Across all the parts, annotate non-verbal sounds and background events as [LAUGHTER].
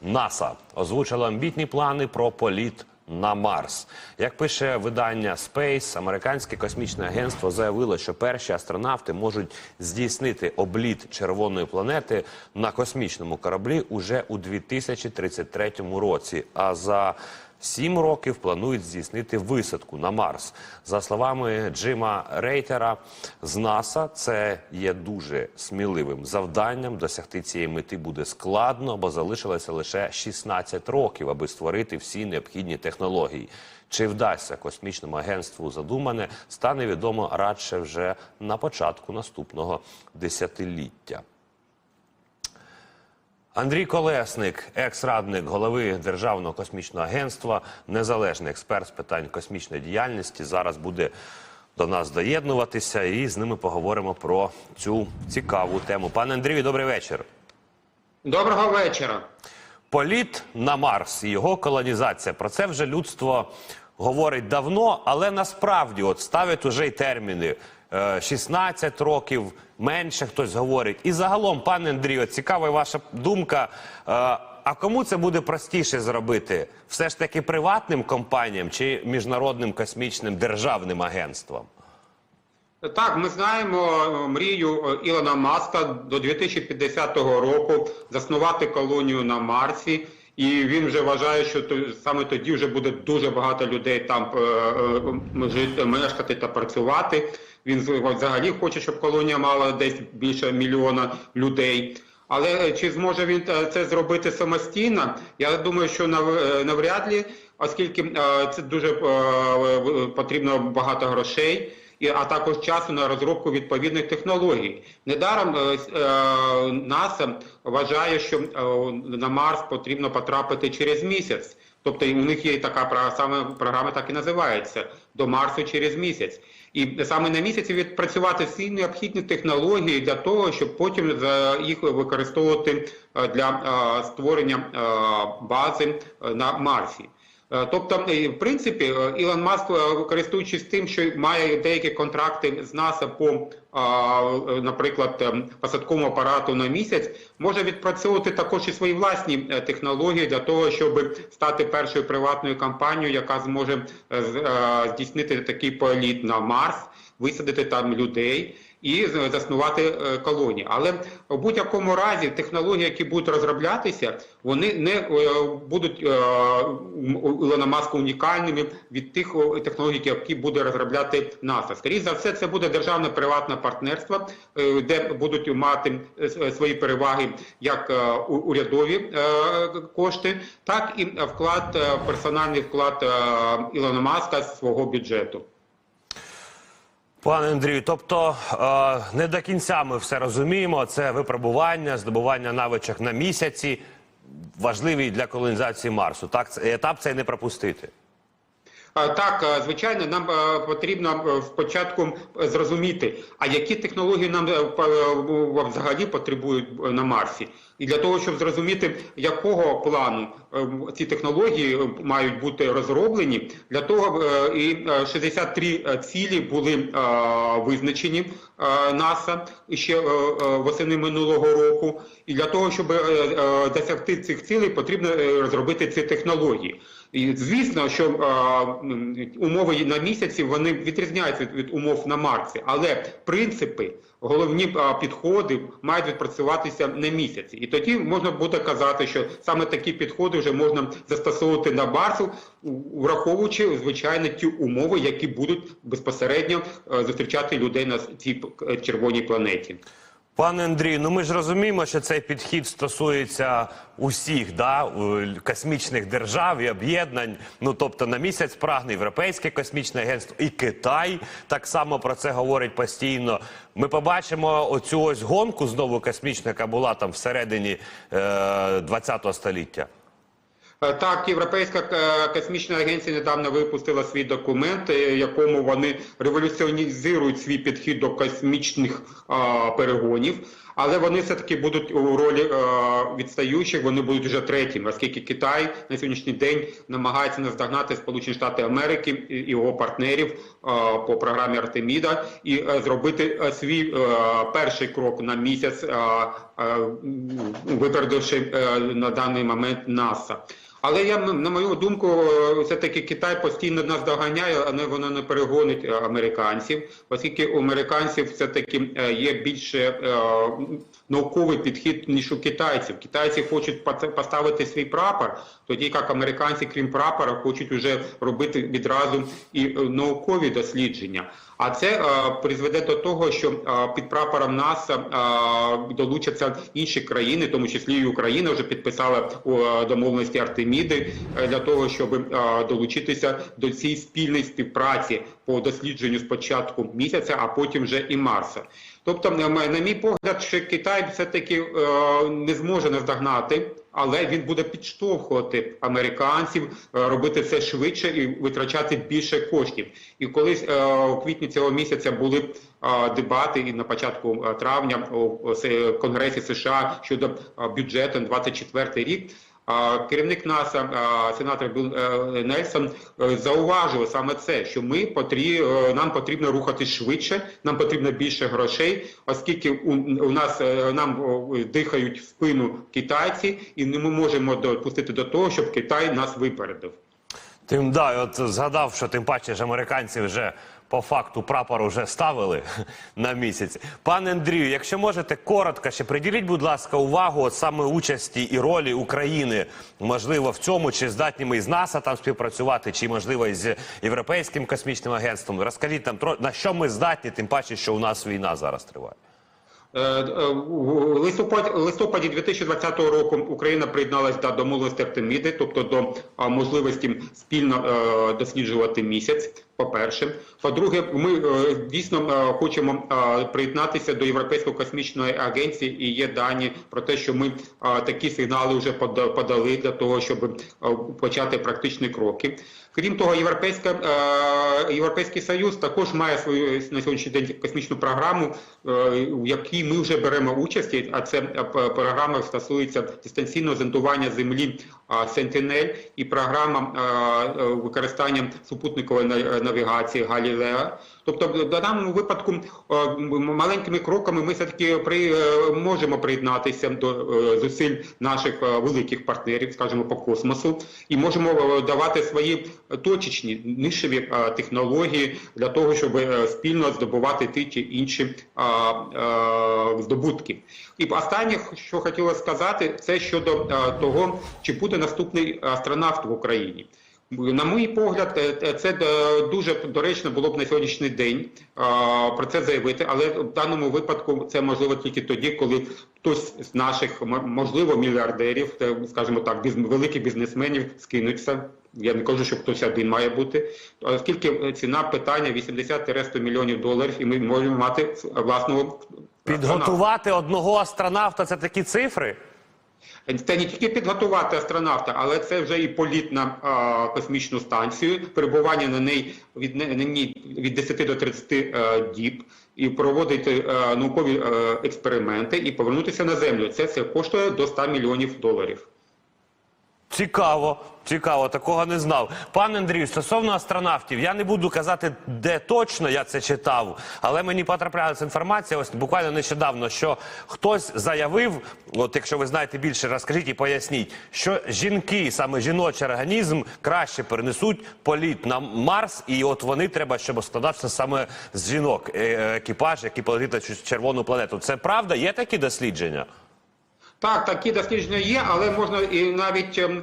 НАСА озвучила амбітні плани про політ на Марс. Як пише видання Space, американське космічне агентство заявило, що перші астронавти можуть здійснити обліт червоної планети на космічному кораблі уже у 2033 році. А за Сім років планують здійснити висадку на Марс. За словами Джима Рейтера з НАСА, це є дуже сміливим завданням. Досягти цієї мети буде складно, бо залишилося лише 16 років, аби створити всі необхідні технології. Чи вдасться космічному агентству задумане, стане відомо радше вже на початку наступного десятиліття. Андрій Колесник, екс-радник голови Державного космічного агентства, незалежний експерт з питань космічної діяльності, зараз буде до нас доєднуватися, і з ними поговоримо про цю цікаву тему. Пане Андрію, добрий вечір. Доброго вечора. Політ на Марс і його колонізація. Про це вже людство говорить давно, але насправді от ставить уже й терміни. Е, 16 років, менше хтось говорить. І загалом, пане Андрію, цікава ваша думка. Е, А кому це буде простіше зробити? Все ж таки приватним компаніям чи міжнародним космічним державним агентствам? Так, ми знаємо е, мрію е, Ілона Маска до 2050 року заснувати колонію на Марсі. І він вже вважає, що саме тоді вже буде дуже багато людей там е, е, жити, мешкати та працювати. Він взагалі хоче, щоб колонія мала десь більше мільйона людей. Але е, чи зможе він е, це зробити самостійно? Я думаю, що е, навряд ли, оскільки це дуже потрібно багато грошей. А також часу на розробку відповідних технологій. Недаром е, НАСА вважає, що на Марс потрібно потрапити через місяць. Тобто у них є така саме програма, так і називається до Марсу через місяць. І саме на місяці відпрацювати всі необхідні технології для того, щоб потім їх використовувати е, для е, створення е, бази на Марсі. Е, Тобто, е, в принципі, е, Ілон Маск, користуючись тим, що має деякі контракти з НАСА по, наприклад, посадковому апарату на місяць, може відпрацьовувати також і свої власні технології для того, щоб стати першою приватною компанією, яка зможе здійснити такий політ на Марс, висадити там людей. І заснувати е, колонії, але в будь-якому разі технології, які будуть розроблятися, вони не е, будуть е, у Ілона Маска унікальними від тих технологій, які буде розробляти НАСА. Скоріше за все, це буде державне приватне партнерство, е, де будуть мати е, свої переваги як е, урядові е, кошти, так і вклад, е, персональний вклад е, Ілона Маска з свого бюджету. Пане Андрію, тобто е, не до кінця ми все розуміємо. Це випробування, здобування навичок на місяці, важливий для колонізації Марсу. Так, етап цей не пропустити. А, Так, звичайно, нам е, потрібно е, спочатку е, зрозуміти, а які технології нам е, е, взагалі потребують е, на Марсі. І для того, щоб зрозуміти, якого плану е, ці технології е, мають бути розроблені, для того е, і е, 63 цілі були е, визначені е, НАСА ще е, е, восени минулого року. І для того, щоб е, е, досягти цих цілей, потрібно е, розробити ці технології. І звісно, що е, умови на місяці вони відрізняються від, від умов на Марсі, але принципи, головні е, підходи мають відпрацюватися на місяці. І тоді можна буде казати, що саме такі підходи вже можна застосовувати на Марсу, враховуючи звичайно ті умови, які будуть безпосередньо е, зустрічати людей на цій червоній планеті. Пане Андрію, ну ми ж розуміємо, що цей підхід стосується усіх да, космічних держав і об'єднань. Ну тобто на місяць прагне Європейське космічне агентство і Китай так само про це говорить постійно. Ми побачимо оцю ось гонку знову космічну, яка була там всередині е, 20 століття. Е, Так, Європейська е, космічна агенція недавно випустила свій документ, е, якому вони революціонізують свій підхід до космічних перегонів. Але вони все-таки будуть у ролі е, відстаючих, вони будуть вже третіми, оскільки Китай на сьогоднішній день намагається наздогнати Сполучені Штати Америки і його партнерів е, по програмі Артеміда і е, зробити е, свій е, перший крок на місяць, е, е, випередивши е, на даний момент НАСА. Але я на мою думку, е, все-таки Китай постійно нас доганяє, але воно не перегонить е, американців, оскільки у американців все-таки е, є більше е, науковий підхід ніж у китайців. Китайці хочуть поставити свій прапор, тоді як американці, крім прапора, хочуть вже робити відразу і наукові дослідження. А це е, призведе до того, що е, під прапором НАСА е, долучаться інші країни, тому числі і Україна вже підписала е, домовленості Артеміди е, для того, щоб е, долучитися до цієї спільної співпраці по дослідженню спочатку місяця, а потім вже і Марса. Тобто, на мій погляд, що Китай все-таки е, не зможе наздогнати, але він буде підштовхувати американців робити це швидше і витрачати більше коштів. І колись у квітні цього місяця були дебати і на початку травня у, Конгресі США щодо бюджету на 24 рік. Керівник НАСА, сенатор Білл е, Нельсон, е, зауважив саме це, що ми потрі, е, нам потрібно рухатись швидше, нам потрібно більше грошей, оскільки у, у нас нам дихають в спину китайці, і ми можемо допустити до того, щоб Китай нас випередив. Тим да, от згадав, що тим паче ж американці вже по факту прапор вже ставили [LAUGHS] на місяць. Пане Андрію, якщо можете коротко ще приділіть, будь ласка, увагу от саме участі і ролі України, можливо, в цьому, чи здатні ми з НАСА там співпрацювати, чи можливо з Європейським космічним агентством. Розкажіть там на що ми здатні, тим паче, що у нас війна зараз триває. Е, е, листопаді, листопаді 2020 року Україна приєдналася до домовленості Артеміди, тобто до можливості спільно е, досліджувати місяць. По-перше, по-друге, ми е, дійсно е, хочемо е, приєднатися до Європейської космічної агенції, і є дані про те, що ми такі сигнали вже подали для того, щоб почати практичні кроки. Крім того, Європейська, Європейський Союз також має свою на сьогоднішній день космічну програму, в якій ми вже беремо участь, а це програма стосується дистанційного зондування Землі Сентинель і програма використання супутникової на- навігації Галілео. Тобто, в даному випадку е, маленькими кроками ми все-таки при, е, можемо приєднатися до е, зусиль наших великих партнерів, скажімо, по космосу, і можемо давати свої точечні нишеві технології для того, щоб спільно здобувати ті чи інші здобутки. І останнє, що хотіла сказати, це щодо того, чи буде наступний астронавт в Україні. На мій погляд, е, це е, дуже доречно було б на сьогоднішній день е, про це заявити, але в даному випадку це можливо тільки тоді, коли хтось з наших можливо мільярдерів, е, скажімо так, великих бізнесменів скинуться. Я не кажу, що хтось один має бути, оскільки ціна питання 80-100 мільйонів доларів, і ми можемо мати власного астронавта. Підготувати одного астронавта це такі цифри. Це не тільки підготувати астронавта, але це вже і політ на а, космічну станцію, перебування на неї від на ній від 10 до 30 а, діб, і проводити а, наукові а, експерименти і повернутися на землю. Це все коштує до 100 мільйонів доларів. Цікаво, цікаво, такого не знав. Пане Андрію, стосовно астронавтів, я не буду казати, де точно я це читав, але мені потраплялася інформація ось буквально нещодавно, що хтось заявив, от якщо ви знаєте більше, розкажіть і поясніть, що жінки, саме жіночий організм, краще перенесуть політ на Марс, і от вони треба, щоб складався саме з жінок, е, екіпаж, який полетить на червону планету. Це правда? Є такі дослідження? Так, такі дослідження є, але можна і навіть ем,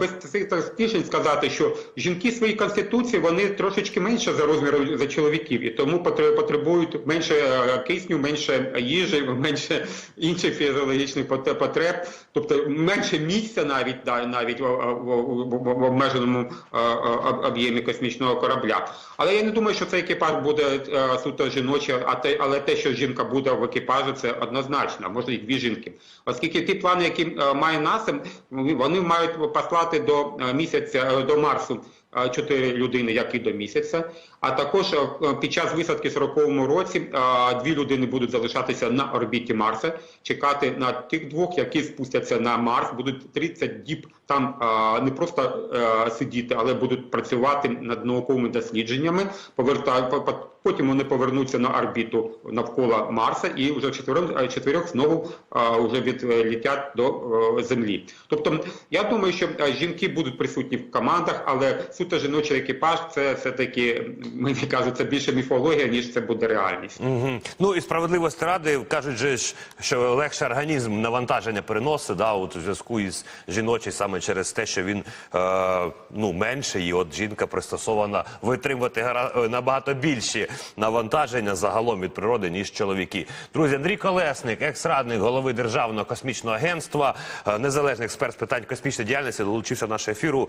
без цих досліджень сказати, що жінки своїй конституції вони трошечки менше за розміром за чоловіків, і тому потребують менше е, кисню, менше їжі, [LAUGHS] менше інших фізіологічних потреб, тобто менше місця навіть навіть в, обмеженому е, е, об- об'ємі космічного корабля. Але я не думаю, що цей екіпаж буде е, суто жіночий, а те, але те, що жінка буде в екіпажі, це однозначно, може і дві жінки. Оскільки ті плани, які е, має НАСА, вони мають послати до е, місяця е, до Марсу е, чотири людини, як і до місяця. А також е, під час висадки в 40-му році е, дві людини будуть залишатися на орбіті Марса, чекати на тих двох, які спустяться на Марс, будуть 30 діб там е, не просто е, сидіти, але будуть працювати над науковими дослідженнями. Потім вони повернуться на орбіту навколо Марса і вже чотирьох, е, чотирьох знову е, вже відлітять до е, Землі. Тобто, я думаю, що е, жінки будуть присутні в командах, але суто жіночий екіпаж це все таки мені кажуть, це більше міфологія, ніж це буде реальність. Мгм. Ну і справедливості ради кажуть, же, що легше організм навантаження переносить, да, от у зв'язку із жіночий саме через те, що він е, ну, менший, і от жінка пристосована витримувати е, набагато більші навантаження загалом від природи, ніж чоловіки. Друзі, Андрій Колесник, екс-радник голови Державного космічного агентства, е, незалежний експерт з питань космічної діяльності, долучився до нашого ефіру.